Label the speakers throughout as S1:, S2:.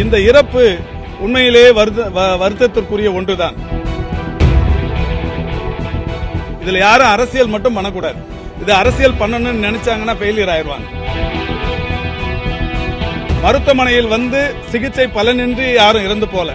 S1: இந்த இறப்பு உண்மையிலேயே வருத்தத்திற்குரிய ஒன்றுதான். இதுல யாரும் அரசியல் மட்டும் பண்ணக்கூடாது. இது அரசியல் பண்ணணும்னு நினைச்சாங்கன்னா ஃபெயிலியர் ஆயிடுவாங்க. மருத்துவமனையில் வந்து சிகிச்சை பலனின்றி யாரும் இறந்து போல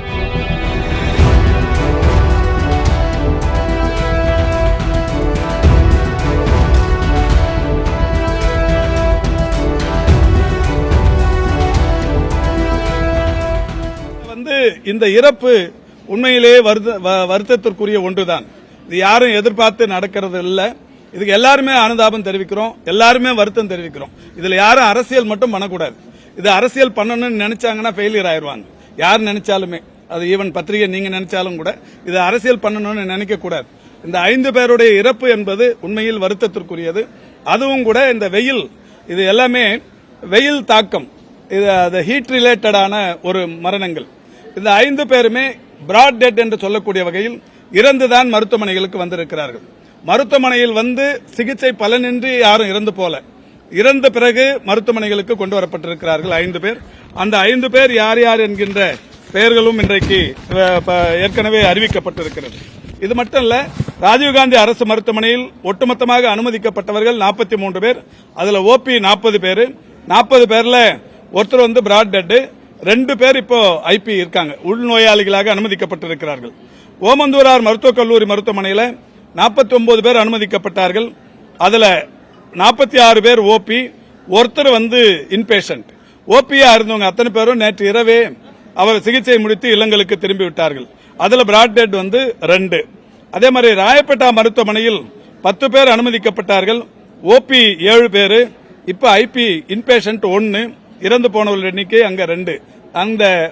S1: இந்த இறப்பு உண்மையிலேயே வருத்த- வருத்தத்திற்குரிய ஒன்றுதான். இது யாரும் எதிர்பார்த்து நடக்கிறது இல்ல. இதுக்கு எல்லாருமே அனுதாபம் தெரிவிக்கிறோம். எல்லாருமே வருத்தம் தெரிவிக்கிறோம். இதுல யாரும் அரசியல் மட்டும் பண்ணக்கூடாது. இது அரசியல் பண்ணணும்னு நினைச்சாங்கன்னா ஃபெயிலியர் ஆயிருவாங்க. யார் நினைச்சாலுமே. அது ஈவன் பத்திரிகை நீங்க நினைச்சாலும் கூட இது அரசியல் பண்ணணும்னு நினைக்க கூடாது இந்த ஐந்து பேருடைய இறப்பு என்பது உண்மையில் வருத்தத்திற்குரியது. அதுவும் கூட இந்த வெயில். இது எல்லாமே வெயில் தாக்கம். இது அது ஹீட் ரிலேட்டடான ஒரு மரணங்கள். இந்த ஐந்து பேருமே பிராட் டெட் என்று சொல்லக்கூடிய வகையில் இறந்துதான் மருத்துவமனைகளுக்கு வந்திருக்கிறார்கள். மருத்துவமனையில் வந்து சிகிச்சை பலனின்றி யாரும் இறந்து போல. இறந்த பிறகு மருத்துவமனைகளுக்கு கொண்டு வரப்பட்டிருக்கிறார்கள் ஐந்து பேர். அந்த ஐந்து பேர் யார் யார் என்கின்ற பெயர்களும் இன்றைக்கு ஏற்கனவே அறிவிக்கப்பட்டிருக்கிறது. இது மட்டும் இல்ல ராஜீவ்காந்தி அரசு மருத்துவமனையில் ஒட்டுமொத்தமாக அனுமதிக்கப்பட்டவர்கள் 43 மூன்று பேர். அதுல ஓபி நாற்பது பேர். நாற்பது பேர்ல ஒருத்தர் வந்து பிராட் டெட்டு ரெண்டு பேர் இப்போ ஐபி இருக்காங்க. உள்நோயாளிகளாக அனுமதிக்கப்பட்டிருக்கிறார்கள். ஓமந்தூரார் மருத்துவக் கல்லூரி மருத்துவமனையில் 49 பேர் அனுமதிக்கப்பட்டார்கள். அதில் நாற்பத்தி ஆறு பேர் ஓபி ஒருத்தர் வந்து இன்பேஷண்ட் ஓபியா இருந்தவங்க அத்தனை பேரும் நேற்று இரவே அவர் சிகிச்சை முடித்து இல்லங்களுக்கு திரும்பி விட்டார்கள். அதில் பிராட் டெட் வந்து ரெண்டு. அதே மாதிரி ராயப்பேட்டா மருத்துவமனையில் பத்து பேர் அனுமதிக்கப்பட்டார்கள். ஓபி ஏழு பேர். இப்போ ஐபி இன்பேஷண்ட் ஒன்று இறந்து போனவர்களுடைய எண்ணிக்கை அங்க ரெண்டு. அந்த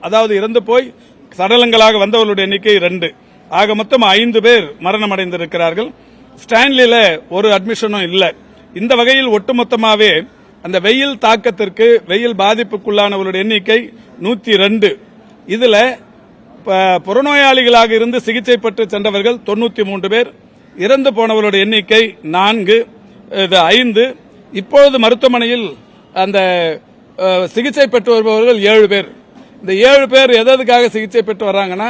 S1: அதாவது இறந்து போய் சடலங்களாக வந்தவர்களுடைய எண்ணிக்கை ரெண்டு. ஆக மொத்தம் ஐந்து பேர் மரணம் அடைந்திருக்கிறார்கள் ஸ்டான்லியில் ஒரு அட்மிஷனும் இல்லை. இந்த வகையில் ஒட்டுமொத்தமாகவே அந்த வெயில் தாக்கத்திற்கு வெயில் பாதிப்புக்குள்ளானவர்களுடைய எண்ணிக்கை நூற்றி ரெண்டு. இதில் ப- புறநோயாளிகளாக இருந்து சிகிச்சை பெற்று சென்றவர்கள் தொண்ணூற்றி மூன்று பேர். இறந்து போனவர்களுடைய எண்ணிக்கை நான்கு இது ஐந்து. இப்பொழுது மருத்துவமனையில் அந்த சிகிச்சை பெற்று வருபவர்கள் ஏழு பேர். இந்த ஏழு பேர் எதற்காக சிகிச்சை பெற்று வர்றாங்கன்னா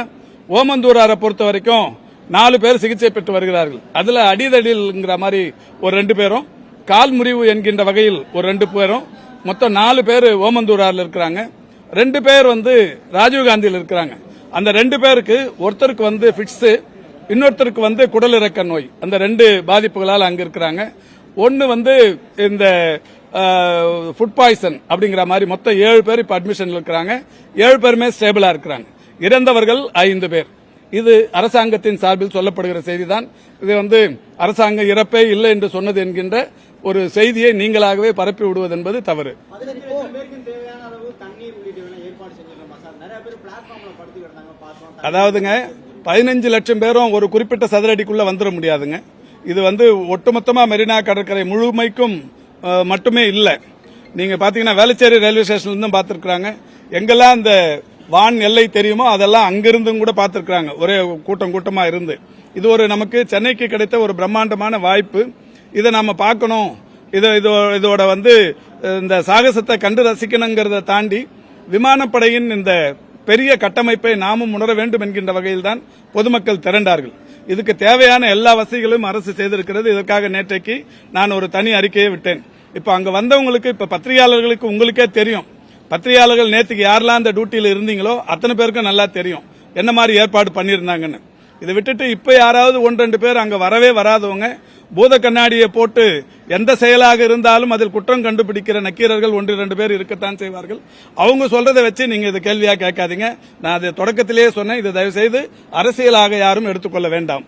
S1: ஓமந்தூராரை பொறுத்த வரைக்கும் நாலு பேர் சிகிச்சை பெற்று வருகிறார்கள். அதில் அடிதடில்ங்கிற மாதிரி ஒரு ரெண்டு பேரும் கால் முறிவு என்கின்ற வகையில் ஒரு ரெண்டு பேரும் மொத்தம் நாலு பேர் ஓமந்தூராரில் இருக்கிறாங்க. ரெண்டு பேர் வந்து ராஜீவ்காந்தியில் இருக்கிறாங்க. அந்த ரெண்டு பேருக்கு ஒருத்தருக்கு வந்து ஃபிட்ஸு இன்னொருத்தருக்கு வந்து குடலிறக்க நோய். அந்த ரெண்டு பாதிப்புகளால் அங்கே இருக்கிறாங்க. ஒன்று வந்து இந்த ஃபுட் பாய்சன் அப்படிங்கிற மாதிரி மொத்தம் ஏழு பேர் இப்ப அட்மிஷன்ல இருக்கிறாங்க. ஏழு பேருமே ஸ்டேபிளா இருக்கிறாங்க. இறந்தவர்கள் ஐந்து பேர். இது அரசாங்கத்தின் சார்பில் சொல்லப்படுகிற செய்திதான். இது வந்து அரசாங்கம் இறப்பே இல்லை என்று சொன்னது என்கின்ற ஒரு செய்தியை நீங்களாகவே பரப்பி விடுவது என்பது தவறு. அதாவதுங்க பதினஞ்சு லட்சம் பேரும் ஒரு குறிப்பிட்ட சதுரடிக்குள்ள வந்துட முடியாதுங்க. இது வந்து ஒட்டுமொத்தமா மெரினா கடற்கரை முழுமைக்கும் மட்டுமே இல்லை. நீங்க பாத்தீங்கன்னா வேளச்சேரி ரயில்வே ஸ்டேஷன்ல இருந்தும் பார்த்திருக்காங்க எங்கெல்லாம் அந்த வான் எல்லை தெரியுமோ அதெல்லாம் அங்கிருந்தும் கூட பார்த்துருக்குறாங்க ஒரே கூட்டம் கூட்டமா இருந்து. இது ஒரு நமக்கு சென்னைக்கு கிடைத்த ஒரு பிரம்மாண்டமான வாய்ப்பு. இதை நாம பார்க்கணும். இதை இதோ- இதோட வந்து இந்த சாகசத்தை கண்டு ரசிக்கணுங்கிறத தாண்டி விமானப்படையின் இந்த பெரிய கட்டமைப்பை நாமும் உணர வேண்டும் என்கின்ற வகையில் தான் பொதுமக்கள் திரண்டார்கள். இதுக்கு தேவையான எல்லா வசதிகளும் அரசு செய்திருக்கிறது. இதற்காக நேற்றைக்கு நான் ஒரு தனி அறிக்கையை விட்டேன். இப்போ அங்கே வந்தவங்களுக்கு இப்போ பத்திரிகையாளர்களுக்கு உங்களுக்கே தெரியும். பத்திரிகையாளர்கள் நேற்றுக்கு யாரெல்லாம் அந்த டியூட்டியில் இருந்தீங்களோ அத்தனை பேருக்கும் நல்லா தெரியும். என்ன மாதிரி ஏற்பாடு பண்ணியிருந்தாங்கன்னு. இதை விட்டுட்டு இப்போ யாராவது ஒன்று ரெண்டு பேர் அங்கே வரவே வராதவங்க பூத கண்ணாடியை போட்டு எந்த செயலாக இருந்தாலும் அதில் குற்றம் கண்டுபிடிக்கிற நக்கீரர்கள் ஒன்று ரெண்டு பேர் இருக்கத்தான் செய்வார்கள். அவங்க சொல்றதை வச்சு நீங்க இது கேள்வியா கேட்காதீங்க. நான் அதை தொடக்கத்திலேயே சொன்னேன். இதை தயவு செய்து அரசியலாக யாரும் எடுத்துக்கொள்ள வேண்டாம்.